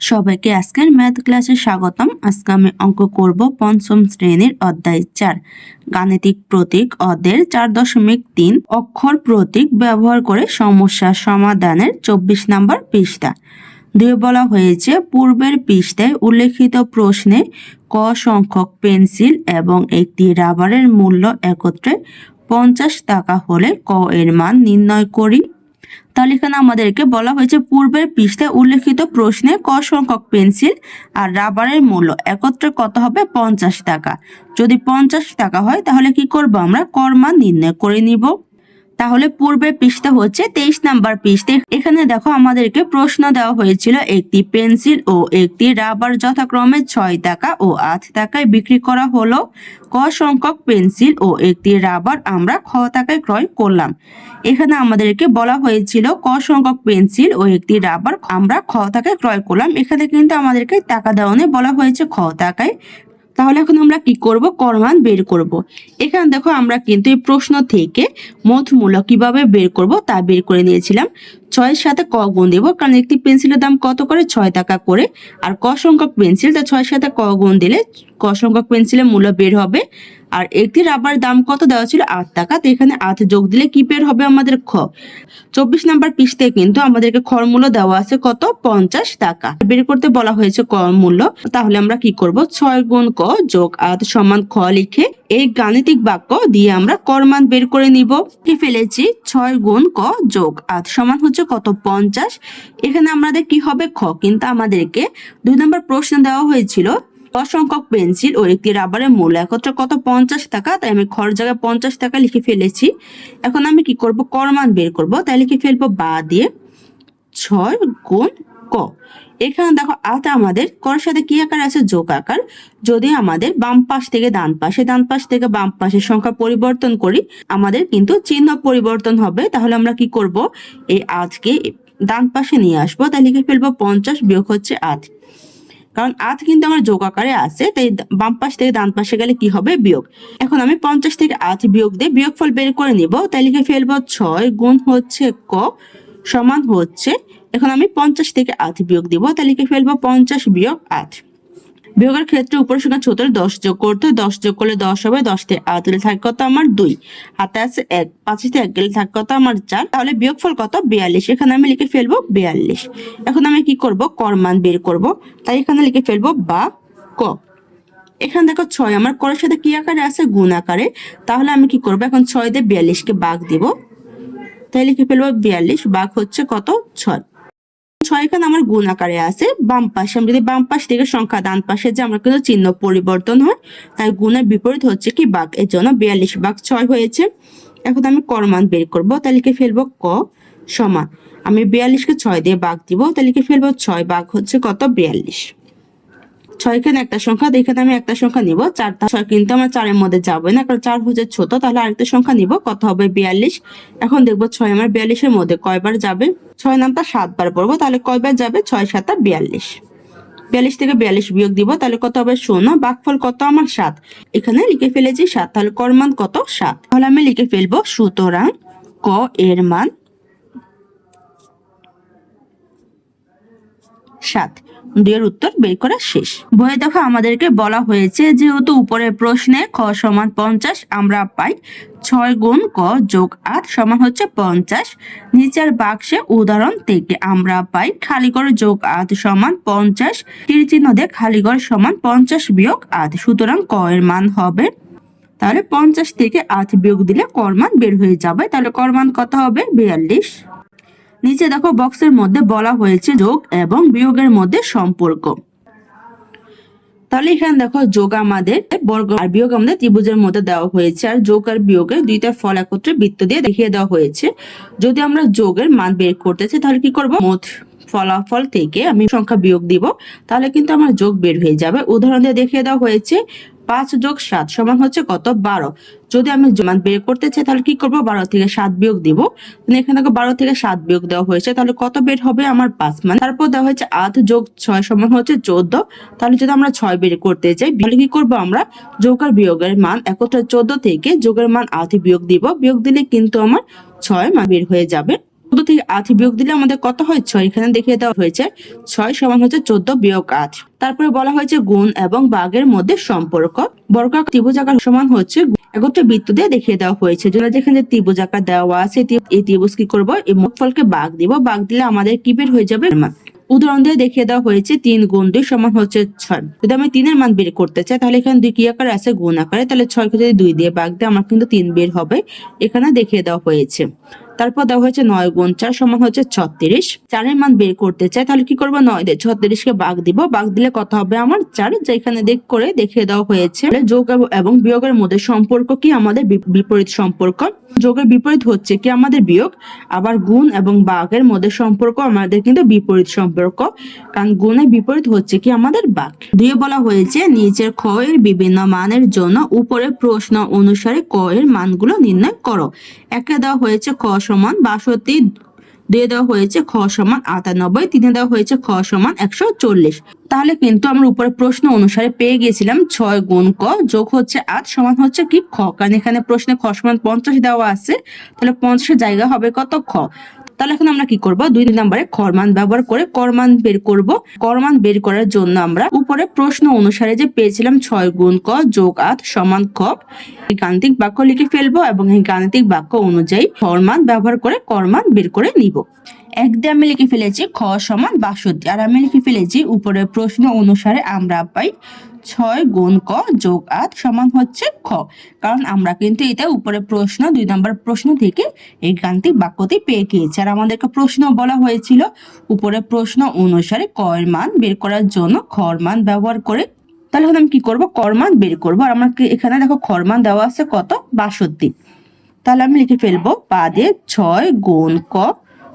সবাইকে আজকের ম্যাথ ক্লাসে স্বাগতম। আজকে আমি অঙ্ক করব পঞ্চম শ্রেণির অধ্যায় চার। গাণিতিক প্রতীক অধ্যায়ের চার দশমিক তিন। অক্ষর প্রতীক ব্যবহার করে সমস্যা সমাধানের চব্বিশ নম্বর পৃষ্ঠা। দুই বলা হয়েছে, পূর্বের পৃষ্ঠায় উল্লেখিত প্রশ্নে ক সংখ্যক পেন্সিল এবং একটি রাবারের মূল্য একত্রে পঞ্চাশ টাকা হলে ক এর মান নির্ণয় করি। তাহলে এখানে আমাদেরকে বলা হয়েছে, পূর্বের পৃষ্ঠায় উল্লেখিত প্রশ্নে ক সংখ্যক পেন্সিল আর রাবারের মূল্য একত্রে কত হবে? পঞ্চাশ টাকা। যদি পঞ্চাশ টাকা হয়, তাহলে কি করব আমরা? কর মান নির্ণয় করে নিব। তাহলে পূর্বের পৃষ্ঠা হচ্ছে তেইশ নাম্বার পৃষ্ঠা। এখানে দেখো আমাদেরকে প্রশ্ন দেওয়া হয়েছিল, একটি পেন্সিল ও একটি রাবার যথাক্রমে ছয় টাকা ও আট টাকায় বিক্রি করা হলো। ক সংখ্যক পেন্সিল ও একটি রাবার আমরা খ টাকায় ক্রয় করলাম। এখানে আমাদেরকে বলা হয়েছিল, ক সংখ্যক পেন্সিল ও একটি রাবার আমরা খ টাকায় ক্রয় করলাম। এখানে কিন্তু আমাদেরকে টাকা দেওয়া বলা হয়েছে খ টাকায়। তাহলে এখন আমরা কি করব? করমান বের করব। এখানে দেখো আমরা কিন্তু এই প্রশ্ন থেকে মোট মূল্য কীভাবে বের করব তা বের করে নিয়েছিলাম। ছয়ের সাথে ক গুণ দেবো, কারণ একটি পেন্সিলের দাম কত করে? ছয় টাকা করে। আর ক সংখ্যক পেন্সিল, তা ছয়ের সাথে ক গুণ দিলে ক সংখ্যক পেন্সিলের মূল্য বের হবে। আর একটি রাবার দাম কত দেওয়া ছিল? আট টাকা। তো এখানে আট যোগ দিলে কি বের হবে আমাদের খ? চব্বিশ নাম্বার পিসতে কিন্তু আমাদেরকে খর মূল্য দেওয়া আছে কত? পঞ্চাশ টাকা। বের করতে বলা হয়েছে ক মূল্য। তাহলে আমরা কি করব? ছয় গুণ ক যোগ আট সমান খ লিখে এই গাণিতিক বাক্য দিয়ে আমরা কর মান বের করে নিব। ফেলেছি ছয় গুণ ক যোগ আট সমান হচ্ছে কত? পঞ্চাশ। এখানে আমাদের কি হবে? খ। কিন্তু আমাদেরকে দুই নম্বর প্রশ্ন দেওয়া হয়েছিল অসংখ্যক পেন্সিল ও একটি রাবারের মূল্য একত্রে কত? পঞ্চাশ টাকা। তাই আমি খর জায়গায় পঞ্চাশ টাকা লিখে ফেলেছি। এখন আমি কি করব? করমান বের করব। তাই লিখে ফেলব বা দিয়ে ছয় গুণ ক। এখানে দেখো, আট আমাদের কর সাথে কি আকার আছে? যোগ আকার। যদি আমাদের বাম পাশ থেকে ডান পাশে ডান পাশ থেকে বাম পাশের সংখ্যা পরিবর্তন করি, আমাদের কিন্তু চিহ্ন পরিবর্তন হবে। তাহলে আমরা কি করব? এই আজকে ডান পাশে নিয়ে আসব। তাই লিখে ফেলব পঞ্চাশ বিয়োগ হচ্ছে আট। কারণ আধ কিন্তু আমার যোগ আকারে আছে, তাই বাম পাশ থেকে ডান পাশে গেলে কি হবে? বিয়োগ। এখন আমি পঞ্চাশ থেকে আধ বিয়োগ দিয়ে বিয়োগফল বের করে নিব, তাই লিখে ফেলব ছয় গুণ হচ্ছে ক সমান হচ্ছে, এখন আমি পঞ্চাশ থেকে আধ বিয়োগ দিব, তাই লিখে ফেলব পঞ্চাশ বিয়োগ আট। বিয়োগের ক্ষেত্রে উপর সংখ্যা ছোট, দশ যোগ করতে দশ যোগ করলে দশ হবে, দশ থেকে আট হলে থাকে কত আমার দুই, হাতে আছে এক, পাঁচ থেকে এক গেলে থাকে কত আমার চার, তাহলে বিয়োগফল কত? বিয়াল্লিশ, এখানে আমি লিখে ফেলব বিয়াল্লিশ, এখন আমি কি করব? কর মান বের করব, তাই এখানে লিখে ফেলব বা ক, এখানে দেখো ছয়, আমার করের সাথে কি আকারে আছে? গুণ আকারে, তাহলে আমি কি করব? এখন ছয় দিয়ে বিয়াল্লিশকে বাঘ দিব, তাই লিখে ফেলব বিয়াল্লিশ, বাঘ হচ্ছে কত? ছয় ছয় এখানে আমার গুণ আকারে আছে। বাম পাশে, আমি যদি বাম পাশ থেকে সংখ্যা ডান পাশে যে আমরা কিন্তু চিহ্ন পরিবর্তন হয়। তাই গুণের বিপরীত হচ্ছে কি বাঘ এর জন্য বিয়াল্লিশ বাঘ ছয় হয়েছে। এখন আমি করমান বের করব তাই লিখে ফেলব ক সমান। আমি বিয়াল্লিশকে ছয় দিয়ে বাঘ দিব, তাহলে লিখে ফেলব ছয় বাঘ হচ্ছে কত? বিয়াল্লিশ। ছয় এখানে একটা সংখ্যা, এখানে আমি একটা সংখ্যা নিব, চার ছয় কিন্তু আমার চারের মধ্যে যাবে না, কারণ চার হচ্ছে ছোট, তাহলে আরেকটা সংখ্যা নিব, কত হবে? বিয়াল্লিশ। এখন দেখব ছয় আমার বিয়াল্লিশের মধ্যে কয়বার যাবে? ছয় নামটা সাতবার পড়ব, তাহলে কয়বার যাবে? ছয় সাতটা বিয়াল্লিশ। বিয়াল্লিশ থেকে বিয়াল্লিশ বিয়োগ দিব, তাহলে কত হবে? শূন্য। বাঘফল কত? আমার সাত। এখানে লিখে ফেলেছি সাত, তাহলে করমান কত? সাত। তাহলে আমি লিখে ফেলব, সুতরাং ক এর মান সাত। দুইয়ের উত্তর বের করা শেষ। বইয়ে দেখো আমাদেরকে বলা হয়েছে, যেহেতু উপরের প্রশ্নে খ সমান পঞ্চাশ আমরা পাই, ছয় গুণ ক যোগ আট সমান হচ্ছে পঞ্চাশ। নিচের বাক্সে উদাহরণ থেকে আমরা পাই, খালি খালিগড় যোগ আট সমান পঞ্চাশ তীর চিহ্ন দিয়ে খালিগড় সমান পঞ্চাশ বিয়োগ আট। সুতরাং ক এর মান হবে, তাহলে পঞ্চাশ থেকে আট বিয়োগ দিলে করমান বের হয়ে যাবে। তাহলে করমান কত হবে? বিয়াল্লিশ। নিচে দেখো বক্সের মধ্যে বলা হয়েছে যোগ এবং বিয়োগের মধ্যে সম্পর্ক। তাহলে এখানে দেখো যোগ আমাদের বর্গ আর বিয়োগ আমাদের ত্রিভুজের মধ্যে দেওয়া হয়েছে। আর যোগ আর বিয়োগের দুইটা ফল একত্রে বৃত্ত দিয়ে দেখিয়ে দেওয়া হয়েছে। যদি আমরা যোগের মান বের করতে চাই তাহলে কি করব? মোট ফলাফল থেকে আমি সংখ্যা বিয়োগ দিব, তাহলে কিন্তু আমার যোগ বের হয়ে যাবে। উদাহরণ দিয়ে দেখিয়ে দেওয়া হয়েছে, পাঁচ যোগ সাত সমান হচ্ছে কত? বারো। যদি আমি মান বের করতে চাই, তাহলে কি করব? বারো থেকে সাত বিয়োগ দিব। মানে এখানে বারো থেকে সাত বিয়োগ দেওয়া হয়েছে, তাহলে কত বের হবে? আমার পাঁচ মান। তারপর দেওয়া হয়েছে আট যোগ ছয় সমান হচ্ছে চোদ্দ। তাহলে যদি আমরা ছয় বের করতে চাই, তাহলে কি করব আমরা? যোগ আর বিয়োগের মান একত্রে চোদ্দ থেকে যোগের মান আট বিয়োগ দিব। বিয়োগ দিলে কিন্তু আমার ছয় মান বের হয়ে যাবে। চোদ্দ থেকে আট বিয়োগ দিলে আমাদের কত হয়? ছয়। এখানে দেখিয়ে দেওয়া হয়েছে, ছয় সমান হচ্ছে চোদ্দ বিয়োগ আট। তারপরে বলা হয়েছে গুণ এবং বাঘের মধ্যে সম্পর্ক। বর্গাকার ত্রিভুজাকার সমান হচ্ছে একত্রে বৃত্ত দিয়ে দেখিয়ে দেওয়া হয়েছে। যেটা যেখানে ত্রিভুজাকার দেওয়া আছে এই ত্রিভুজ কি করব? এই ফলকে বাঘ দিব। বাঘ দিলে আমাদের কি বের হয়ে যাবে? উদাহরণ দিয়ে দেখিয়ে দেওয়া হয়েছে, তিন গুণ দুই সমান হচ্ছে ছয়। যদি আমি তিনের মান বের করতে চাই, তাহলে এখানে দুই কি আকারে আছে? গুণ আকারে। তাহলে ছয়কে যদি দুই দিয়ে বাঘ দিয়ে আমার কিন্তু তিন বের হবে। এখানে দেখিয়ে দেওয়া হয়েছে। তারপর দেওয়া হয়েছে নয় গুণ চার সমান হচ্ছে ছত্রিশ। চারের মান বের করতে চাই, তাহলে কি করব? নয় দিয়ে ছত্রিশকে বাঘ দিব। বাঘ দিলে কত হবে আমার চার? যেখানে দেখ করে দেখিয়ে দেওয়া হয়েছে। যোগ এবং- বিয়োগের মধ্যে সম্পর্ক কি? আমাদের বিপরীত সম্পর্ক। যোগের বিপরীত হচ্ছে কি? আমাদের বিয়োগ। আবার গুণ এবং বাঘের মধ্যে সম্পর্ক আমাদের কিন্তু বিপরীত সম্পর্ক। কারণ গুণের বিপরীত হচ্ছে কি? আমাদের বাঘ। দুয়ে বলা হয়েছে, নিচের এর বিভিন্ন মানের জন্য উপরে প্রশ্ন অনুসারে ক এর মানগুলো নির্ণয় করো। একে দেওয়া হয়েছে খ সমান বাষট্টি দিয়ে দেওয়া হয়েছে খ সমান আটানব্বই, তিনে দেওয়া হয়েছে খ সমান একশো চল্লিশ। তাহলে কিন্তু আমরা উপরে প্রশ্ন অনুসারে পেয়ে গেছিলাম ছয় গুণ ক যোগ হচ্ছে আট সমান হচ্ছে কি খ। কারণ এখানে প্রশ্নে খ সমান পঞ্চাশ দেওয়া আছে, তাহলে পঞ্চাশের জায়গা হবে কত খ? তাহলে এখন আমরা কি করব? দুই নম্বরে খরমান ব্যবহার করে করমান বের করব। করমান বের করার জন্য আমরা উপরে প্রশ্ন অনুসারে যে পেয়েছিলাম ছয় গুণ ক যোগ আট সমান ক, এই গাণিতিক বাক্য লিখে ফেলব এবং এই গাণিতিক বাক্য অনুযায়ী ফরমান ব্যবহার করে করমান বের করে নিব। এক আমি লিখে ফেলেছি খ সমান বাষট্টি। আর আমি লিখে ফেলেছি উপরের প্রশ্ন অনুসারে আমরা পাই ছয় গুণ ক যোগ আট সমান হচ্ছে খ। কারণ আমরা কিন্তু এটা উপরে প্রশ্ন, দুই নম্বর প্রশ্ন থেকে এই গাণিতিক বাক্যটি পেয়ে গিয়েছি। আর আমাদেরকে প্রশ্ন বলা হয়েছিল উপরে প্রশ্ন অনুসারে ক এর মান বের করার জন্য খর মান ব্যবহার করে। তাহলে আমি কি করব? করমান বের করব। আর আমাকে এখানে দেখো খরমান দেওয়া আছে কত? বাষট্টি। তাহলে আমি লিখে ফেলব বাদে ছয় গুণ ক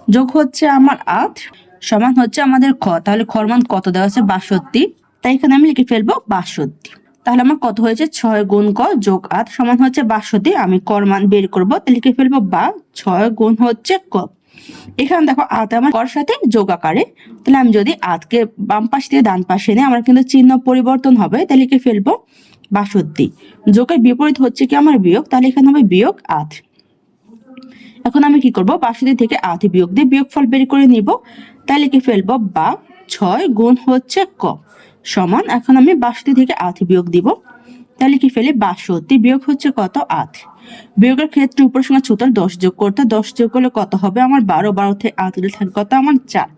যোগ হচ্ছে আমার আট সমান হচ্ছে আমাদের খ। তাহলে খরমান কত দেওয়া আছে? বাষট্টি। তাই এখানে আমি লিখে ফেলব বাষট্টি। তাহলে আমার কত হয়েছে? ছয় গুণ ক যোগ আট সমান হচ্ছে বাষট্টি। আমি করমান বের করব। লিখে ফেলব বা ছয় গুণ হচ্ছে ক। এখানে দেখো আট আমার কর সাথে যোগ আকারে। তাহলে আমি যদি আটকে বাম পাশ থেকে ডান পাশে নিয়ে আমার কিন্তু চিহ্ন পরিবর্তন হবে, তাহলে লিখে ফেলব বাষট্টি। যোগের বিপরীত হচ্ছে কি আমার বিয়োগ? তাহলে এখানে হবে বিয়োগ আট। এখন আমি কি করব? বাষট্টি থেকে আট বিয়োগ দিয়ে বিয়োগফল বের করে নিব। তাই লিখে ফেলব বা ছয় গুণ হচ্ছে ক। সমান, এখন আমি বাষট্টি থেকে আট বিয়োগ দিব। তাই লিখে ফেলে? বাষট্টি বিয়োগ হচ্ছে কত? আট। বিয়োগের ক্ষেত্রে উপর সঙ্গে ছোট দশ যোগ করতে, দশ যোগ করলে কত হবে? আমার বারো বারো থেকে আট গেলে থাকে কত? আমার চার।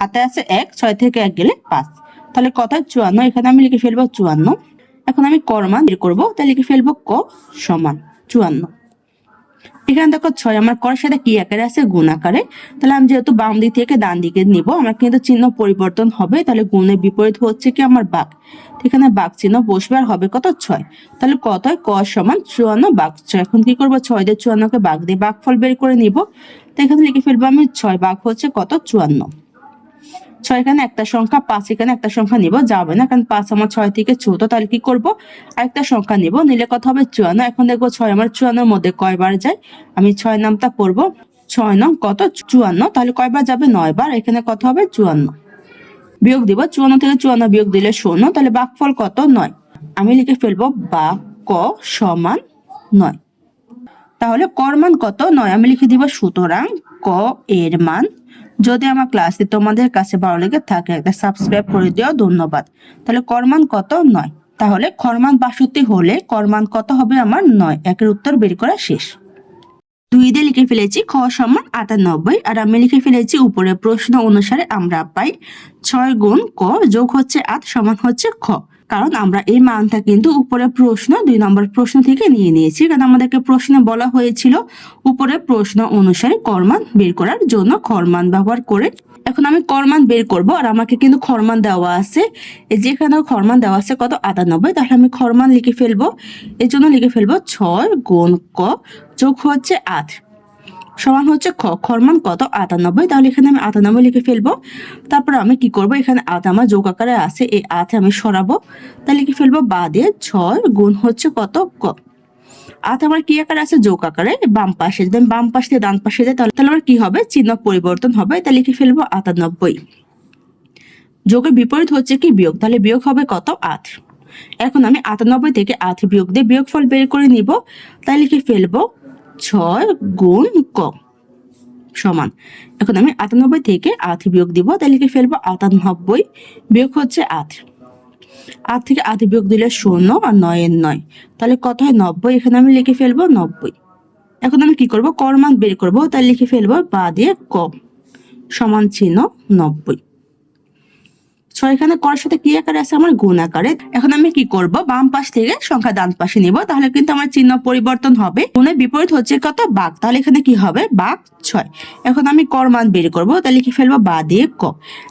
হাতে আছে এক, ছয় থেকে এক গেলে পাঁচ। তাহলে কত? চুয়ান্ন। এখানে আমি লিখে ফেলব চুয়ান্ন। এখন আমি করমান বের করব। তাই লিখে ফেলব ক সমান চুয়ান্ন। এখানে দেখো ছয়, আমার করার সাথে কি আকারে আছে? গুণ আকারে। তাহলে আমি যেহেতু বাম দিক থেকে ডান দিকে নিব, আমার কিন্তু চিহ্ন পরিবর্তন হবে। তাহলে গুণের বিপরীত হচ্ছে কি আমার বাঘ এখানে বাঘ চিহ্ন বসবে আর হবে কত? ছয়। তাহলে কত হয়? ক সমান চুয়ান্ন বাঘ ছয় এখন কি করব? ছয় দিয়ে চুয়ান্নকে বাঘ দিয়ে বাঘ ফল বের করে নিব। তো এখানে লিখে ফেলব আমি, ছয় বাঘ হচ্ছে কত? চুয়ান্ন। এখানে, একটা সংখ্যা পাঁচ এখানে, একটা সংখ্যা নিব, যাবে না, কারণ পাঁচ আমার ছয় থেকে ছোট তাহলে কি করব? আরেকটা সংখ্যা নিব, নিলে কত হবে? চুয়ান্ন, এখন দেখব ছয় আমার চুয়ান্নর মধ্যে কয়বার যায়? আমি ছয় নামটা পড়ব, ছয় নং কত? চুয়ান্ন, তাহলে কয়বার যাবে? নয় বার এখানে কত হবে? চুয়ান্ন। বিয়োগ দিব, চুয়ান্ন থেকে চুয়ান্ন বিয়োগ দিলে শূন্য, তাহলে বাঘফল কত? নয়। আমি লিখে ফেলব, বা, ক সমান নয়। তাহলে কর মান কত? নয়, আমি লিখে দিব সুতরাং ক এর মান যদি আমার ক্লাসে তোমাদের কাছে ভালো লেগে থাকে, একটা সাবস্ক্রাইব করে দিও, ধন্যবাদ। তাহলে কর্মান কত? নয়। তাহলে খরমান বাষট্টি হলে কর্মান কত হবে আমার? নয়। একের উত্তর বের করা শেষ। দুই দিয়ে লিখে ফেলেছি খ সমান আটানব্বই। আর আমি লিখে ফেলেছি উপরে প্রশ্ন অনুসারে আমরা পাই ছয় গুণ ক যোগ হচ্ছে আট সমান হচ্ছে খ। কারণ আমরা এই মানটা কিন্তু উপরে প্রশ্ন, দুই নম্বর প্রশ্ন থেকে নিয়ে নিয়েছি। কারণ আমাদেরকে প্রশ্নে বলা হয়েছিল উপরে প্রশ্ন অনুসারে করমান বের করার জন্য খরমান ব্যবহার করে। এখন আমি করমান বের করব আর আমাকে কিন্তু খরমান দেওয়া আছে। যেখানে খরমান দেওয়া আছে কত? আটানব্বই। তাহলে আমি খরমান লিখে ফেলব। এর জন্য লিখে ফেলব ছয় গুণ ক যোগ হচ্ছে আট। সমান হচ্ছে খ। খরমান কত? আটানব্বই। তাহলে এখানে আমি আটানব্বই লিখে ফেলব। তারপর আমি কি করব? এখানে আট আমার যোগ আকারে আছে। এই আটে আমি সরাবো। তাহলে লিখে ফেলব বাদে ছয় গুণ হচ্ছে কত? ক। আট আমার কি আকারে আছে? যোগ আকারে। বাম পাশে। যদি বাম পাশ থেকে ডান পাশে যাই, তাহলে তাহলে আমার কি হবে? চিহ্ন পরিবর্তন হবে। তাহলে লিখে ফেলব আটানব্বই। যোগের বিপরীত হচ্ছে কি? বিয়োগ। তাহলে বিয়োগ হবে কত? আট। এখন আমি আটানব্বই থেকে আট বিয়োগ দিয়ে বিয়োগফল বের করে নিব। তাই লিখে ফেলব ছয় গুণ ক সমান। এখন আমি আটানব্বই থেকে আট বিয়োগ দিব, তাহলে লিখে ফেলব আটানব্বই বিয়োগ হচ্ছে আট। আট থেকে আট বিয়োগ দিলে শূন্য আর নয়ের নয়। তাহলে কত হয়? নব্বই। এখানে আমি লিখে ফেলব নব্বই। এখন আমি কি করব? করমান বের করব তাই লিখে ফেলব বা দিয়ে ক সমান চিহ্ন নব্বই। এখানে করার সাথে কি আকারে আছে? আমার গুণ আকারে। এখন আমি কি করব? বাম পাশ থেকে সংখ্যা ডান পাশে নিব, তাহলে কিন্তু আমার চিহ্ন পরিবর্তন হবে। গুণের বিপরীত হচ্ছে কত? বাঘ তাহলে এখানে কি হবে? বাঘ ছয়। এখন আমি কর মান বের করব, তাহলে কি ফেলব বা দিয়ে ক।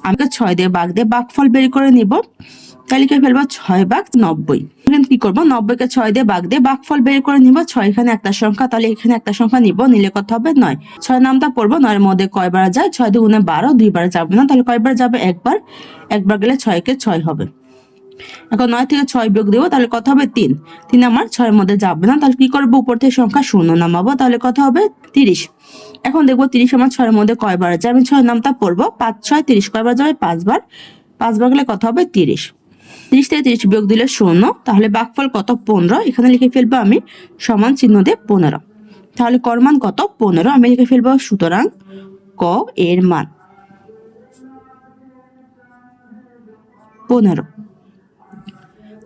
আমি ছয় দিয়ে বাঘ দিয়ে বাঘ ফল বের করে নিব। তাহলে লিখে ফেলব ছয় বাঘ নব্বই। এখানে কি করব? নব্বইকে ছয় দিয়ে বাঘ দিয়ে বাঘ ফল বের করে নিব। ছয় এখানে একটা সংখ্যা, তাহলে এখানে একটা সংখ্যা নিব। নিলে কত হবে? নয়। ছয় নামটা পড়ব, নয়ের মধ্যে কয়বার যায়? ছয় দুগুণে বারো, দুইবার যাবে না। তাহলে কয়বার যাবে? একবার। একবার গেলে ছয়কে ছয় হবে। এখন নয় থেকে ছয় বিয়োগ দেবো, তাহলে কত হবে? তিন। তিন আমার ছয়ের মধ্যে যাবে না। তাহলে কি করব? উপর থেকে সংখ্যা শূন্য নামাবো। তাহলে কত হবে? তিরিশ। এখন দেখব তিরিশ আমার ছয়ের মধ্যে কয়বার যায়? আমি ছয় নামটা পড়ব। পাঁচ, ছয়, তিরিশ। কয়বার যাবে? পাঁচবার। পাঁচবার গেলে কত হবে? তিরিশ। তিরিশ থেকে তিরিশ বিয়োগ দিলে শূন্য, তাহলে বাঘফল কত? পনেরো। এখানে লিখে ফেলব আমি সমান চিহ্ন দিয়ে পনেরো। তাহলে করমান কত? পনেরো। আমি লিখে ফেলব সুতরাং ক এর মান পনেরো।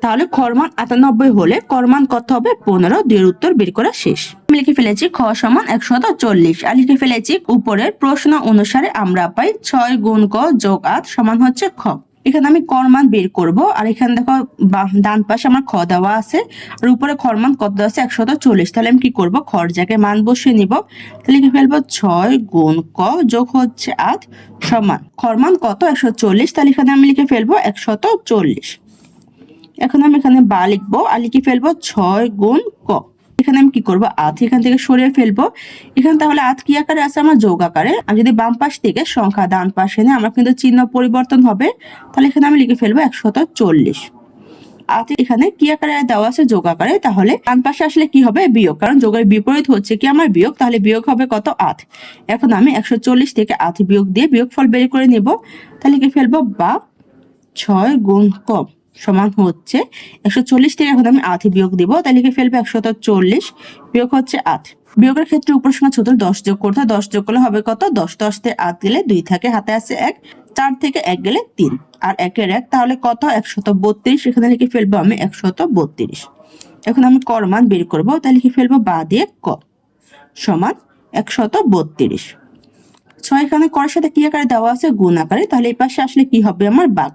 তাহলে খরমান আটানব্বই হলে করমান কত হবে? পনেরো। দুইয়ের উত্তর বের করা শেষ। আমি লিখে ফেলেছি খ সমান একশত চল্লিশ। আর লিখে ফেলেছি উপরের প্রশ্ন অনুসারে আমরা পাই ছয় গুণ ক যোগ আট সমান হচ্ছে খ। এখানে আমি করমান বের করব, আর এখানে দেখো ডান পাশে আমার খ দেওয়া আছে, আর উপরে খরমান কত আছে? একশত চল্লিশ। তাহলে আমি কি করব? খর জায়গায় মান বসিয়ে নিব, তাহলে লিখে ফেলব ছয় গুণ ক যোগ হচ্ছে আট সমান। খরমান কত? একশো চল্লিশ। তাহলে এখানে আমি লিখে ফেলব একশত চল্লিশ। এখন আমি এখানে বা লিখব, আর লিখে ফেলব ছয় গুণ ক। এখানে আমি কি করব? আধ এখান থেকে সরিয়ে ফেলব। এখানে তাহলে আধ কি আকারে আছে? আমার যোগ আকারে। আমি যদি বাম পাশ থেকে সংখ্যা ডান পাশে নিয়ে আমার কিন্তু চিহ্ন পরিবর্তন হবে। তাহলে এখানে আমি লিখে ফেলব একশত চল্লিশ। আট এখানে কি আকারে দেওয়া আছে? যোগ আকারে। তাহলে ডান পাশে আসলে কি হবে? বিয়োগ। কারণ যোগের বিপরীত হচ্ছে কি? আমার বিয়োগ। তাহলে বিয়োগ হবে কত? আট এখন আমি একশো চল্লিশ থেকে আট বিয়োগ দিয়ে বিয়োগ ফল বের করে নিব। তাহলে লিখে ফেলব বা ছয় গুণ কম। সমান হচ্ছে একশো চল্লিশ থেকে এখন আমি আট বিয়োগ দিব, তাই লিখে ফেলব একশত চল্লিশ, বিয়োগ হচ্ছে আট। বিয়োগের ক্ষেত্রে উপর শূন্য ছোট দশ যোগ করতে। দশ যোগ করলে হবে কত? দশ দশ থেকে আট গেলে দুই থাকে, হাতে আছে এক, চার থেকে এক গেলে তিন। আর একের এক, তাহলে কত? একশত বত্রিশ, এখানে লিখে ফেলব আমি একশত বত্রিশ। এখন আমি কর মান বের করব, তাই লিখে ফেলব বা দিয়ে ক, সমান একশত বত্রিশ। ছয় এখানে করার সাথে কি আকারে দেওয়া আছে? গুণ আকারে। তাহলে এই পাশে আসলে কি হবে আমার? বাঘ।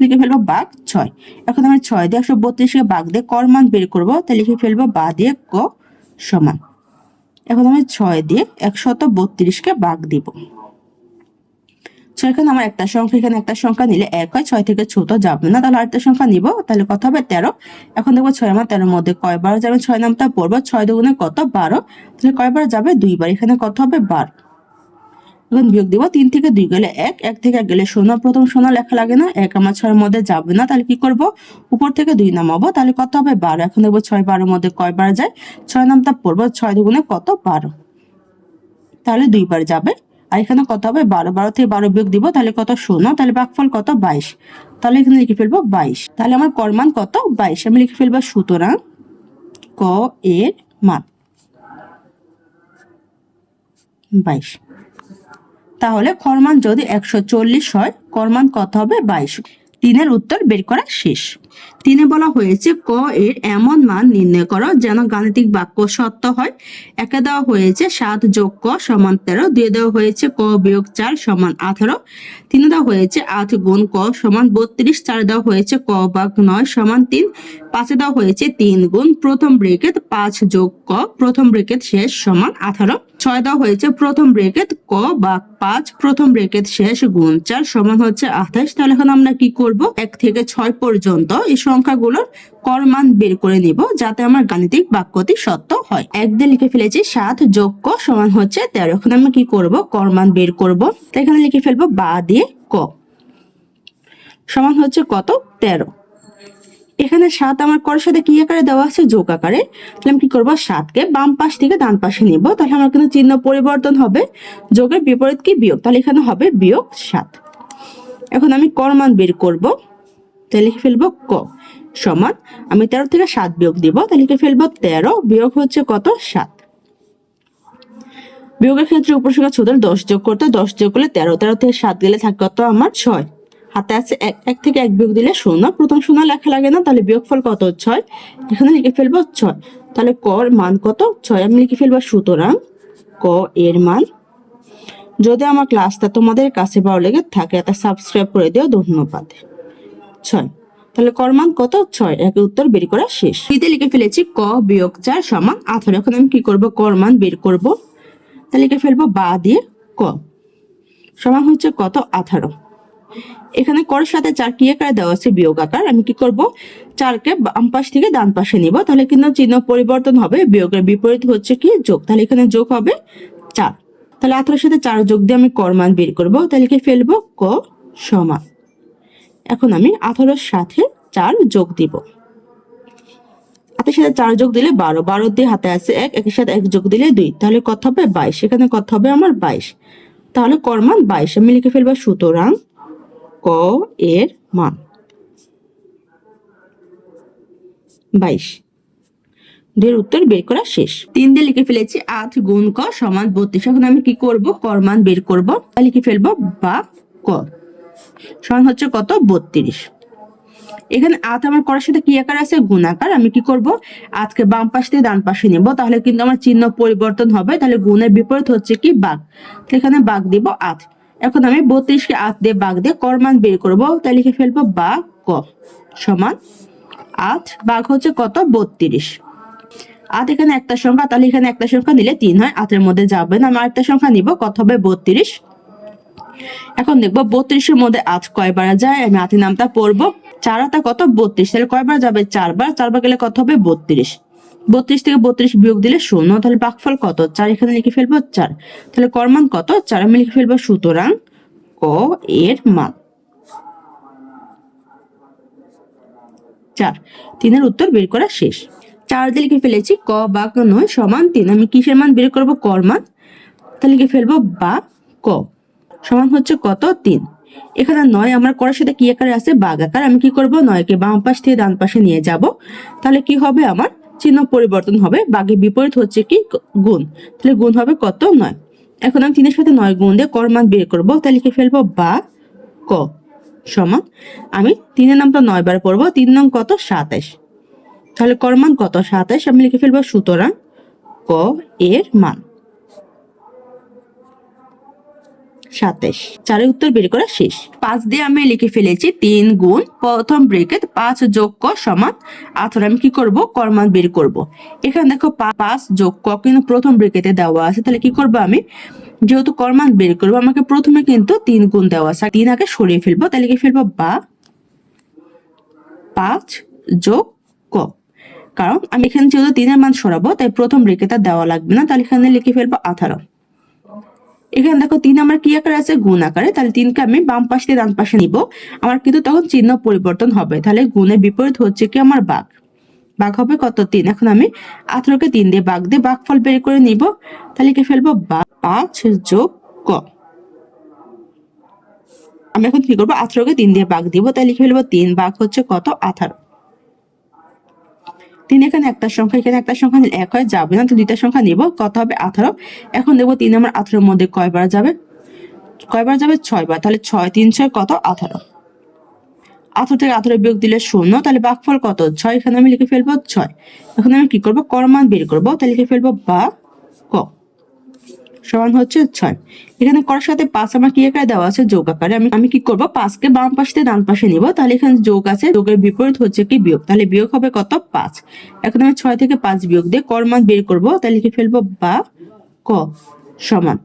লিখে ফেলব বাঘ ছয়। এখন আমি ছয় দিয়ে একশো বত্রিশকে বাঘ দিয়ে কর মান বের করব। তাহলে লিখে ফেলব বা দিয়ে ক সমান। এখন আমি ছয় দিয়ে একশত বত্রিশকে বাঘ দিব। এখানে আমার একটা সংখ্যা, এখানে একটা সংখ্যা নিলে এক হয়। ছয় থেকে ছোট যাবে না। তাহলে আরেকটা সংখ্যা নিব। তাহলে কত হবে? তেরো। এখন দেখব ছয় আমার তেরোর মধ্যে কয়বার যাবে? ছয় নামটা পড়ব। ছয় দুগুণে কত? বারো। তাহলে কয়বার যাবে? দুইবার। এখানে কত হবে? বারো। এখন বিয়োগ দিব তিন থেকে দুই গেলে এক এক থেকে এক গেলে শূন্য, প্রথম শূন্য লেখা লাগে না, এক আমার ছয়ের মধ্যে যাবে না, তাহলে কি করব? উপর থেকে দুই নামাবো, তাহলে কত হবে? বারো। এখন দেখব ছয় বারোর মধ্যে কয়বার যায়? ছয় নামটা পড়ব, ছয় দুগুণে কত? বারো। তাহলে দুইবার যাবে। আর এখানে কত হবে? বারো। বারো থেকে বারো বিয়োগ দিব, তাহলে কত? শূন্য। তাহলে বাঘফল কত? বাইশ। তাহলে এখানে লিখে ফেলব বাইশ। তাহলে আমার করমান কত? বাইশ। আমি লিখে ফেলব সুতরাং ক এর মান বাইশ। তাহলে খরমান যদি একশো চল্লিশ হয়, কর্মান কত হবে? বাইশ। তিনের উত্তর বের করা শেষ। তিনে বলা হয়েছে, ক এর এমন মান নির্ণয় করো যেন গাণিতিক বাক্য সত্য হয়। একে দেওয়া হয়েছে সাত যোগ ক সমান তেরো, দুয়ে দেওয়া হয়েছে ক বিয়োগ চার সমান আঠারো, তিনে দেওয়া হয়েছে আট গুণ ক সমান বত্রিশ, চার দেওয়া হয়েছে ক বাঘ নয় সমান তিন, পাঁচে দেওয়া হয়েছে তিন গুণ প্রথম ব্রেকেট পাঁচ যোগ ক প্রথম ব্রেকেট শেষ সমান আঠারো, ছয় দেওয়া হয়েছে প্রথম ব্রেকেট ক বা পাঁচ প্রথম ব্রেকেট শেষ গুণ চার সমান হচ্ছে আঠাশ। তাহলে এখন আমরা কি করব? এক থেকে ছয় পর্যন্ত এই সংখ্যাগুলোর কর মান বের করে নিব যাতে আমার গাণিতিক বাক্যটি সত্য হয়। এক দিয়ে লিখে ফেলেছি, সাত যোগ ক সমান হচ্ছে তেরো। এখন আমরা কি করব? কর মান বের করব। তো এখানে লিখে ফেলব, বা দিয়ে ক। সমান হচ্ছে কত? তেরো। এখানে সাত আমার করার সাথে কি আকারে দেওয়া আছে? যোগ আকারে। তাহলে আমি কি করব? সাতকে বাম পাশ থেকে ডান পাশে নিব। তাহলে আমার কিন্তু চিহ্ন পরিবর্তন হবে। যোগের বিপরীত কি? বিয়োগ। তাহলে এখানে হবে বিয়োগ সাত। এখন আমি কর মান বের করব। তাহলে লিখে ফেলব ক সমান আমি তেরো থেকে সাত বিয়োগ দিব, তাহলে লিখে ফেলব তেরো, বিয়োগ হচ্ছে কত? সাত। বিয়োগের ক্ষেত্রে উপসংখ্যা ছোট, দশ যোগ করতে দশ যোগ করলে তেরো তেরো থেকে সাত গেলে থাকে কত? আমার ছয়। হাতে আছে এক এক থেকে এক বিয়োগ দিলে শূন্য, প্রথম শূন্য লেখা লাগে না, তাহলে বিয়োগফল কত? ছয়। এখানে লিখে ফেলব ছয়। তাহলে কর মান কত? ছয়। আমি লিখে ফেলব সুতরাং ক এর মান। যদি আমার ক্লাসটা তোমাদের কাছে ভালো লেগে থাকে, তা সাবস্ক্রাইব করে দিও। ধন্যবাদ। ছয়। তাহলে কর মান কত? ছয়। একে উত্তর বের করা শেষ। ফিতে লিখে ফেলেছি ক বিয়োগ চার সমান আঠারো। এখন আমি কি করব? কর মান বের করব। তাহলে লিখে ফেলব বা দিয়ে ক। সমান হচ্ছে কত? আঠারো। এখানে করের সাথে চার কি আকারে দেওয়া আছে? বিয়োগ আকার। আমি কি করব? চারকে বাম পাশ থেকে ডান পাশে নিব। তাহলে কিন্তু চিহ্ন পরিবর্তন হবে। বিয়োগের বিপরীত হচ্ছে কি? যোগ। তাহলে এখানে যোগ হবে চার। তাহলে আঠারোর সাথে চার যোগ দিয়ে আমি কর মান বের করব। তাহলে কি ফেলব ক সমান এখন আমি আঠারোর সাথে চার যোগ দিব। হাতের সাথে চার যোগ দিলে বারো। বারো দিয়ে হাতে আছে এক, একের সাথে এক যোগ দিলে দুই। তাহলে কত হবে? বাইশ। এখানে কত হবে? আমার বাইশ। তাহলে করমান বাইশ। আমি লিখে ফেলব সুতরাং ক এর মান। বাইশ। দুইয়ের উত্তর বের করা শেষ। তিন দিয়ে লিখে ফেলেছি আট গুণ ক সমান বত্রিশ। এখন আমি কি করব? কর মান বের করব। লিখে ফেলব বা ক। সমান হচ্ছে কত? বত্রিশ। এখানে আট আমার করার সাথে কি আকার আছে? গুণাকার। আমি কি করব? আজকে বাম পাশ থেকে ডান পাশে নেব। তাহলে কিন্তু আমার চিহ্ন পরিবর্তন হবে। তাহলে গুণের বিপরীত হচ্ছে কি? বাঘ। এখানে বাঘ দিব আট এখন আমি বত্রিশকে আট দিয়ে বাঘ দিয়ে করমান বের করব। তাহলে লিখে ফেলব বা ক সমান আট বাঘ হচ্ছে কত? বত্রিশ। আট এখানে একটা সংখ্যা। তাহলে এখানে একটা সংখ্যা নিলে তিন হয়। আটের মধ্যে যাবে না। আমি আরেকটা সংখ্যা নিব। কত হবে? বত্রিশ। এখন দেখব বত্রিশের মধ্যে আট কয়বার যায়, আমি আটের নামটা পড়ব। চার আটা কত? বত্রিশ। তাহলে কয়বার যাবে? চারবার। চারবার গেলে কত হবে? বত্রিশ। বত্রিশ থেকে বত্রিশ বিয়োগ দিলে শূন্য। তাহলে বাকফল কত? চার। এখানে লিখে ফেলব চার। তাহলে করমান কত? চার। আমি লিখে ফেলব সুতরাং ক এর মান। চার। তিনের উত্তর বের করা শেষ। চার দিয়ে লিখে ফেলেছি ক বা নয় সমান তিন। আমি কিসের মান বের করব? কর মান তাহলে লিখে ফেলব বা ক। সমান হচ্ছে কত? তিন। এখানে নয় আমার করার সাথে কি আকারে আছে? বাঘ আকার। আমি কি করব? নয়কে বাম পাশ থেকে ডান পাশে নিয়ে যাব। তাহলে কি হবে আমার? চিহ্ন পরিবর্তন হবে। বাঘের বিপরীত হচ্ছে কি? গুণ। তাহলে গুণ হবে কত? নয়। এখন আমি তিনের সাথে নয় গুণ দিয়ে কর মান বের করব। তাহলে লিখে ফেলব বা ক সমান। আমি তিনের নামটা নয় বার পড়ব। তিন নং কত? সাতাইশ। তাহলে কর মান কত? সাতাইশ। আমি লিখে ফেলব সুতরাং ক এর মান। সাতাইশ চারের উত্তর বের করা শেষ। পাঁচ দিয়ে আমি লিখে ফেলেছি তিন গুণ। প্রথম ব্রেকেট পাঁচ যোগ ক সমান আঠারো। আমি কি করব? কর্মান বের করব। এখানে দেখো পাঁচ যোগ ক কিন্তু প্রথম ব্রেকেটে দেওয়া আছে। তাহলে কি করব আমি? যেহেতু কর্মান বের করব, আমাকে প্রথমে কিন্তু তিন গুণ দেওয়া আছে। তিন আগে সরিয়ে ফেলব। তাহলে কি ফেলব বা পাঁচ যোগ ক। কারণ আমি এখানে যেহেতু তিনের মান সরাবো, তাই প্রথম ব্রেকেটটা দেওয়া লাগবে না। তাহলে এখানে লিখে ফেলব আঠারো। এখানে দেখো তিন আমার কি আকারে আছে? গুণ আকারে। তাহলে তিনকে আমি বাম পাশ থেকে ডান পাশে নিব। আমার কিন্তু তখন চিহ্ন পরিবর্তন হবে। তাহলে গুণের বিপরীত হচ্ছে কি আমার বাঘ। বাঘ হবে কত? তিন। এখন আমি আঠারোকে তিন দিয়ে বাঘ দিয়ে বাঘ ফল বের করে নিব। তাহলে কি ফেলব পাঁচ যোগ ক। আমি এখন কি করব? আঠারোকে তিন দিয়ে বাঘ দিব। তাহলে লিখে ফেলব তিন। বাঘ হচ্ছে কত? আঠারো। তিন এখানে একটা সংখ্যা, এখানে একটা সংখ্যা এক হয় যাবে। না তো দুইটা সংখ্যা নিব। কত হবে? আঠারো। এখন দেখব তিন নম্বর আঠারোর মধ্যে কয়বার যাবে? কয়বার যাবে? ছয়বার। তাহলে ছয়, তিন, ছয় কত? আঠারো। আঠারো থেকে আঠারো বিয়োগ দিলে শূন্য। তাহলে বাঘফল কত? ছয়। এখানে আমি লিখে ফেলব ছয়। এখন আমি কি করব? করমান বের করব। তাহলে লিখে ফেলব বা ক। সমান হচ্ছে ছয়। এখানে করার সাথে পাঁচ আমার কি আকারে দেওয়া আছে? যোগ আকারে। আমি আমি কি করব? পাঁচকে বাম পাশ থেকে ডান পাশে নিব। তাহলে এখানে যোগ আছে। যোগের বিপরীত হচ্ছে কি বিয়োগ। তাহলে বিয়োগ হবে কত? পাঁচ। এখন আমি ছয় থেকে পাঁচ বিয়োগ দিয়ে করমান বের করব। তাহলে লিখে ফেলব বা ক সমান।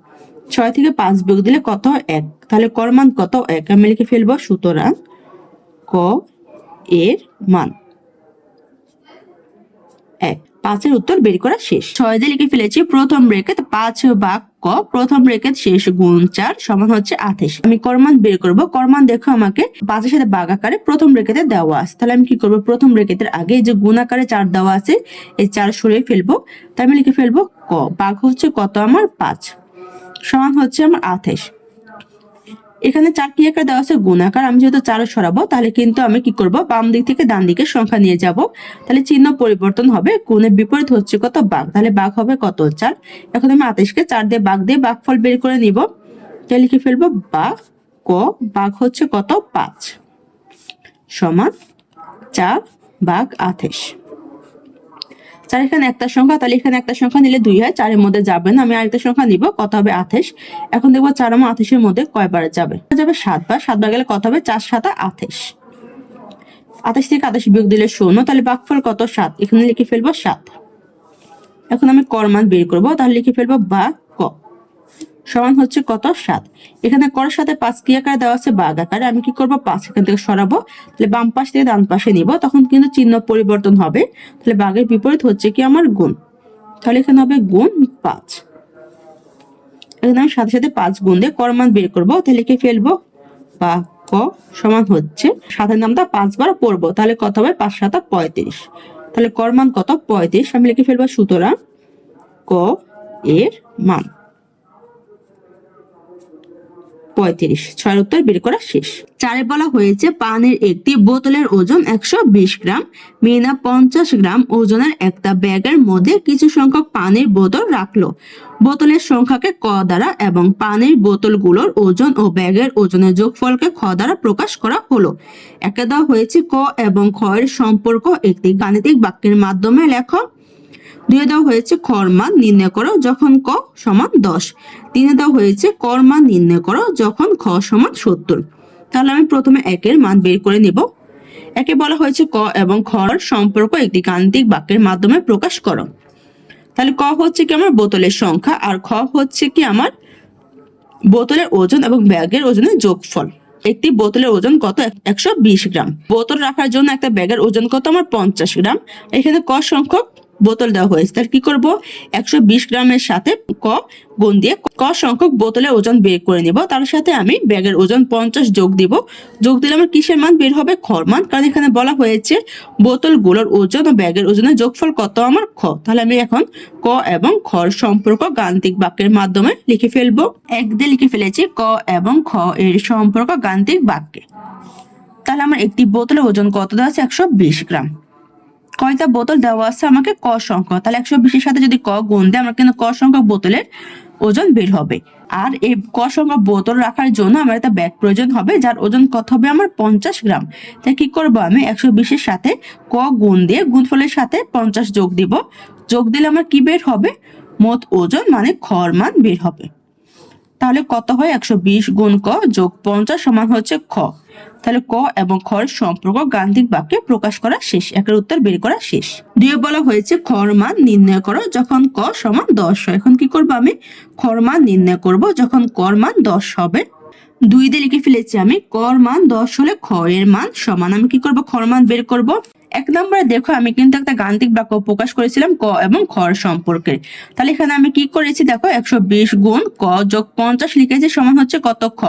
ছয় থেকে পাঁচ বিয়োগ দিলে কত? এক। তাহলে করমান কত? এক। আমি লিখে ফেলব সুতরাং ক এর মান। এক। পাঁচের উত্তর বের করা শেষ। ছয় দিয়ে লিখে ফেলেছি, প্রথম ব্রেকেট পাঁচ ভাগ ক, প্রথম ব্রেকেট শেষ গুণ চার সমান হচ্ছে আঠাশ। আমি করমান বের করব, করমান দেখো আমাকে পাঁচের সাথে বাঘ আকারে প্রথম ব্রেকেটে দেওয়া আছে। তাহলে আমি কি করব? প্রথম ব্রেকেটের আগে যে গুণ আকারে চার দেওয়া আছে, এই চার সরিয়ে ফেলব। তাই আমি লিখে ফেলব ক বাঘ হচ্ছে কত আমার? পাঁচ। সমান হচ্ছে আমার আঠাশ। এখানে চার কি আকার দেওয়া আছে? গুণাকার আমি যেহেতু চারও সরাবো, তাহলে কিন্তু আমি কি করব? বাম দিক থেকে ডান দিকে সংখ্যা নিয়ে যাব। তাহলে চিহ্ন পরিবর্তন হবে। গুণের বিপরীত হচ্ছে কত? বাঘ। তাহলে বাঘ হবে কত? চার। এখন আমি আতেশকে চার দিয়ে বাঘ দিয়ে বাঘ ফল বের করে নিব। তাহলে লিখে ফেলব? বাঘ। ক। বাঘ হচ্ছে কত? পাঁচ। সমান চার বাঘ আঠাশ। চার এখানে একটা সংখ্যা, তাহলে এখানে একটা সংখ্যা নিলে দুই হয়, চারের মধ্যে যাবে না, আমি আরেকটা সংখ্যা নিব, কত হবে আঠাশ? এখন দেখব চার আমার আঠাশের মধ্যে কয়বার যাবে? যাবে? সাতবার সাতবার গেলে কত হবে? চার, সাত আঠাশ। আঠাশ থেকে আঠাশ বিয়োগ দিলে শূন্য, তাহলে বাঘফল কত? সাত। এখানে লিখে ফেলব সাত। এখন আমি কর মান বের করব, তাহলে লিখে ফেলব বা ক সমান হচ্ছে কত? সাত। এখানে করার সাথে পাঁচ কি আকারে দেওয়া আছে বাঘ আকারে। আমি কি করব? পাঁচ এখান থেকে সরাবো। তাহলে বাম পাশ থেকে ডান পাশে নিব। তখন কিন্তু চিহ্ন পরিবর্তন হবে। তাহলে বাঘের বিপরীত হচ্ছে কি আমার গুণ? তাহলে এখানে হবে গুণ পাঁচ। এখানে আমি সাথে সাথে পাঁচ গুণ দিয়ে করমান বের করব। তাহলে লিখে ফেলব? বা ক সমান হচ্ছে সাতের নামটা পাঁচবার পড়ব। তাহলে কত হবে? পাঁচ সাতা পঁয়ত্রিশ। তাহলে করমান কত? পঁয়ত্রিশ। আমি লিখে ফেলব সুতরাং ক এর মান। পঁয়ত্রিশ। ছয়ের উত্তর বের করা শেষ। চারে বলা হয়েছে পানির একটি বোতলের ওজন একশো বিশ গ্রাম, মিনা পঞ্চাশ গ্রাম ওজনের একটা ব্যাগের মধ্যে কিছু সংখ্যক পানির বোতল রাখল। বোতলের সংখ্যাকে ক দ্বারা এবং পানির বোতলগুলোর ওজন ও ব্যাগের ওজনের যোগফলকে খ দ্বারা প্রকাশ করা হলো। একে দেওয়া হয়েছে ক এবং খ এর সম্পর্ক একটি গাণিতিক বাক্যের মাধ্যমে লেখো। দুয়ে দেওয়া হয়েছে খর মান নির্ণয় করো যখন ক সমান দশ। তিনে দেওয়া হয়েছে কর মান নির্ণয় করো যখন খ সমান সত্তর। তাহলে আমি প্রথমে একের মান বের করে নিব। একে বলা হয়েছে ক এবং খর সম্পর্ক একটি গাণিতিক বাক্যের মাধ্যমে প্রকাশ করো। তাহলে ক হচ্ছে কি আমার বোতলের সংখ্যা আর খ হচ্ছে কি আমার বোতলের ওজন এবং ব্যাগের ওজনের যোগফল। একটি বোতলের ওজন কত? একশো বিশ গ্রাম। বোতল রাখার জন্য একটা ব্যাগের ওজন কত? আমার পঞ্চাশ গ্রাম। এখানে ক সংখ্যক বোতল দেওয়া হয়েছে। তাহলে কি করব? একশো বিশ গ্রামের সাথে ক গুণ দিয়ে ক সংখ্যক বোতলের ওজন বের করে নিব। তার সাথে আমি ব্যাগের ওজন পঞ্চাশ যোগ দিব। যোগ দিলে আমার কিসের মান? বের হবে খর মান। কারণ এখানে বলা হয়েছে বোতলগুলোর ওজন ও ব্যাগের ওজনের যোগফল কত? আমার খ। তাহলে আমি এখন ক এবং খর সম্পর্ক গাণিতিক বাক্যের মাধ্যমে লিখে ফেলব। এক দিয়ে লিখে ফেলেছি ক এবং খ এর সম্পর্ক গাণিতিক বাক্যে। তাহলে আমার একটি বোতলের ওজন কত দেওয়া আছে? একশো বিশ গ্রাম। কয়টা বোতল দেওয়া আছে? আমাকে ক সংখ্যক তাহলে একশো বিশের সাথে যদি ক গুণ দেয়, আমার কিন্তু ক সংখ্যক বোতলের ওজন বের হবে। আর এই ক সংখ্যক বোতল রাখার জন্য আমার একটা ব্যাগ প্রয়োজন হবে, যার ওজন কত হবে? আমার পঞ্চাশ গ্রাম। তাই কি করব আমি? একশো বিশের সাথে ক গুণ দিয়ে গুণফলের সাথে পঞ্চাশ যোগ দিব। যোগ দিলে আমার কি বের হবে? মোট ওজন মানে খর মান বের হবে। তাহলে কত হয়? একশো বিশ গুণ ক যোগ পঞ্চাশ সমান হচ্ছে খ। তাহলে ক এবং খর সম্পর্ক গান্ধিক বাক্যে প্রকাশ করা শেষ। একের উত্তর বের করা শেষ। দুই বলা হয়েছে, খর মান নির্ণয় করো যখন ক সমান দশ হয়। এখন কি করব আমি? খর মান নির্ণয় করব যখন কর মান দশ হবে। দুই দিয়ে লিখে ফেলেছি আমি, কর মান দশ হলে খ এর মান সমান। আমি কি করব? খর মান বের করব। এক নম্বরে দেখো, আমি কিন্তু একটা গাণিতিক বাক্য প্রকাশ করেছিলাম ক এবং খর সম্পর্কে। তাহলে এখানে আমি কি করেছি দেখো, একশো বিশ গুণ ক যোগ পঞ্চাশ লিখেছি সমান হচ্ছে কত খ?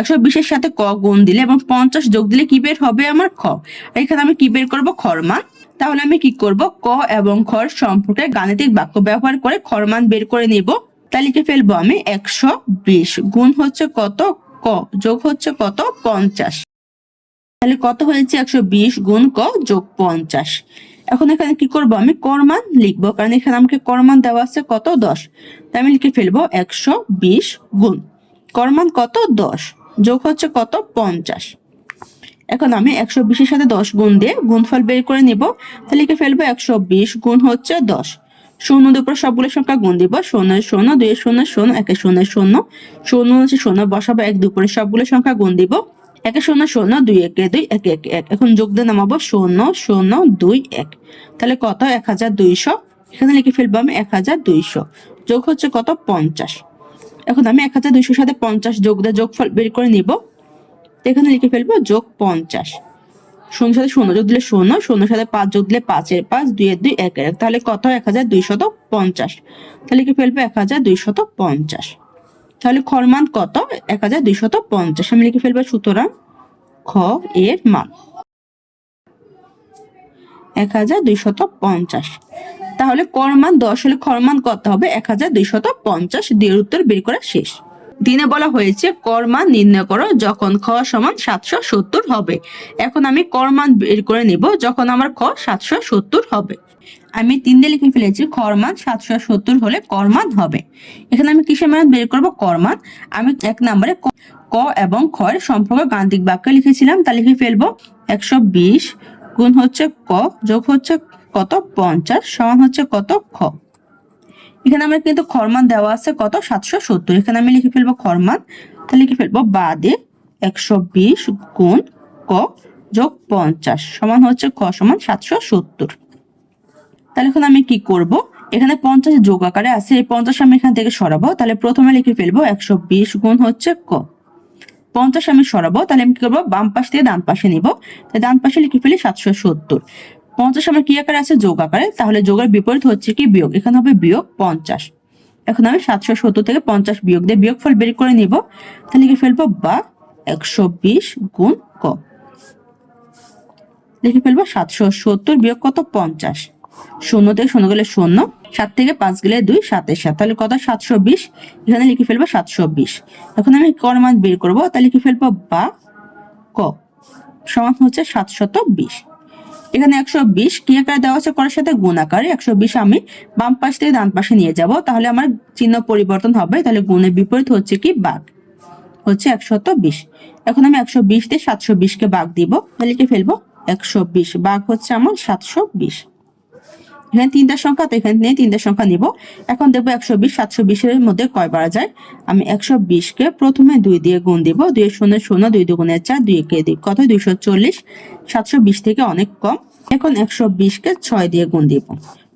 একশো বিশের সাথে ক গুণ দিলে এবং পঞ্চাশ যোগ দিলে কি বের হবে আমার খ? এখানে আমি কি বের করব? খর মান। তাহলে আমি কি করব? ক এবং খর সম্পর্কে গাণিতিক বাক্য ব্যবহার করে খর মান বের করে নিব। তাই লিখে ফেলব আমি, একশো বিশ গুণ হচ্ছে কত? ক যোগ হচ্ছে কত? পঞ্চাশ। তাহলে কত হয়েছে? একশো বিশ গুণ ক যোগ পঞ্চাশ। এখন এখানে কি করব আমি? করমান লিখব। কারণ এখানে আমাকে করমান দেওয়া আছে কত? দশ। তাই আমি লিখে ফেলব একশো বিশ গুণ। করমান কত? দশ। যোগ হচ্ছে কত? পঞ্চাশ। এখন আমি একশো বিশের সাথে দশ গুণ দিয়ে গুণফল বের করে নিব। তাহলে লিখে ফেলব একশো বিশ গুণ হচ্ছে দশ। শূন্য দুপুর সবগুলো সংখ্যা গুণ দিব। শূন্য শূন্য, দুই শূন্য শূন্য, একে শূন্য শূন্য শূন্য হচ্ছে শূন্য, বসাবো এক দুপুরে সবগুলো সংখ্যা গুণ দিব। একে শূন্য শূন্য, দুই, একে দুই, এক এক এক। এখন যোগ দিয়ে নামাবো শূন্য শূন্য, দুই, এক। তাহলে কত? এক হাজার দুইশো। এখানে লিখে ফেলব আমি এক হাজার দুইশো। যোগ হচ্ছে কত? পঞ্চাশ। এখন আমি এক হাজার দুইশোর সাথে পঞ্চাশ যোগ দিয়ে যোগফল বের করে নিব। এখানে লিখে ফেলব যোগ পঞ্চাশ। শূন্য সাথে শূন্য যোগ দিলে শূন্য শূন্য সাথে পাঁচ যোগ দিলে পাঁচের পাঁচ দুই এর দুই, একের এক। তাহলে কত? এক হাজার দুইশত পঞ্চাশ। তাহলে লিখে ফেলব এক হাজার দুইশত পঞ্চাশ। তাহলে খর মান কত? এক হাজার দুইশত পঞ্চাশ। আমি লিখে ফেলব সুতরাং খ এর মান। এক হাজার দুইশত পঞ্চাশ। তাহলে কর মান দশ হলে খর মান কত হবে? এক হাজার দুইশত পঞ্চাশ। দুইয়ের উত্তর বের করা শেষ। দিনে বলা হয়েছে, কর মান নির্ণয় করো যখন খ সমান সাতশো সত্তর হবে। এখন আমি কর মান বের করে নিব যখন আমার খ সাতশো সত্তর হবে। আমি তিন দিয়ে লিখে ফেলেছি খর মান সাতশো সত্তর হলে কর মান হবে। এখানে আমি কিসের মান বের করব? কর মান আমি এক নম্বরে ক- এবং খ সম্পর্ক গাণিতিক বাক্য লিখেছিলাম, তা লিখে ফেলব। একশো বিশ গুণ হচ্ছে ক, যোগ হচ্ছে কত? পঞ্চাশ, সমান হচ্ছে কত? খ। এখানে আমার কিন্তু খরমান দেওয়া আছে কত? সাতশো সত্তর। এখানে আমি লিখে ফেলব খরমান তাহলে লিখে ফেলব বাদে একশো বিশ গুণ ক যোগ পঞ্চাশ, সমান হচ্ছে ক সমান সাতশো সত্তর। তাহলে এখন আমি কি করব? এখানে পঞ্চাশ যোগ আকারে আছে, এই পঞ্চাশ আমি এখান থেকে সরাবো, তাহলে প্রথমে লিখে ফেলব একশো বিশ গুণ হচ্ছে ক। পঞ্চাশ আমি সরাবো, তাহলে আমি কি করব? বাম পাশ থেকে ডান পাশে নিব। তাই ডান পাশে লিখে ফেলি সাতশো সত্তর। পঞ্চাশ আমার কি আকারে আছে? যোগ আকারে। তাহলে যোগের বিপরীত হচ্ছে কি? বিয়োগ। এখানে হবে বিয়োগ পঞ্চাশ। এখন আমি সাতশো সত্তর থেকে পঞ্চাশ বিয়োগ দিয়ে বিয়োগফল বের করে নিব। তাহলে লিখে ফেলব বা একশো বিশ গুণ ক। লিখে ফেলব সাতশো সত্তর বিয়োগ কত? পঞ্চাশ। শূন্য থেকে শূন্য গেলে শূন্য, সাত থেকে পাঁচ গেলে দুই সাতের সাত। তাহলে কত? সাতশো বিশ। এখানে লিখে ফেলব সাতশো বিশ। এখন আমি কর বের করব, তাহলে লিখে ফেলব বা ক। সমান হচ্ছে সাতশত বিশ। এখানে একশো বিশ কি আকারে দেওয়া আছে? করার সাথে গুণ আকারে। একশো বিশ আমি বাম পাশ থেকে ডান পাশে নিয়ে যাব, তাহলে আমার চিহ্ন পরিবর্তন হবে। তাহলে গুণের বিপরীত হচ্ছে কি? বাঘ। হচ্ছে একশত বিশ। এখন আমি একশো বিশ দিয়ে সাতশো বিশকে বাঘ দিব। তাহলে লিখে ফেলব একশো বিশ। বাঘ হচ্ছে আমার সাতশো বিশ। এখানে তিনটা সংখ্যা, তো এখানে তিনটা সংখ্যা নিব। এখন দেখব একশো বিশ, সাতশো বিশের মধ্যে কয় বাড়া যায়? আমি একশো বিশকে প্রথমে দুই দিয়ে গুণ দিব। দুই শূন্য শূন্য, দুই দুগুণে চার, দুই একে দিই কত? দুইশো চল্লিশ। সাতশো বিশ থেকে অনেক কম। এখন একশো বিশকে ছয় দিয়ে গুণ দিব।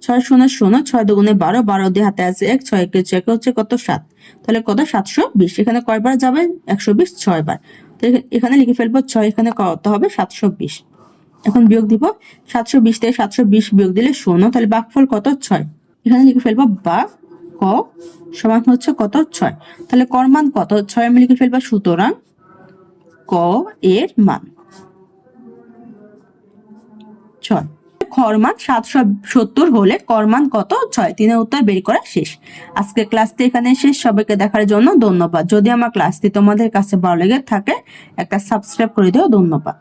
ছয় শূন্য শূন্য, ছয় দুগুণে বারো বারো দিয়ে হাতে আছে এক, ছয় কে ছয় হচ্ছে কত? সাত। তাহলে কত? সাতশো বিশ। এখানে কয়বার যাবে? একশো বিশ, ছয় বার। তো এখানে লিখে ফেলব, ছয় এখানে কত হবে? সাতশো বিশ। এখন বিয়োগ দিব সাতশো বিশ থেকে সাতশো বিশ বিয়োগ দিলে শূন্য, তাহলে বাঘফল কত? ছয়। এখানে লিখে ফেলব বা ক সমান হচ্ছে কত? ছয়। তাহলে কর মান কত? ছয় আমি লিখে ফেলব সুতরাং ক এর মান। ছয়। খর মান সাতশো সত্তর হলে কর মান কত? ছয়। তিনের উত্তর বের করা শেষ। আজকে ক্লাসটি এখানে শেষ। সবাইকে দেখার জন্য ধন্যবাদ। যদি আমার ক্লাসটি তোমাদের কাছে ভালো লেগে থাকে, একটা সাবস্ক্রাইব করে দিও। ধন্যবাদ।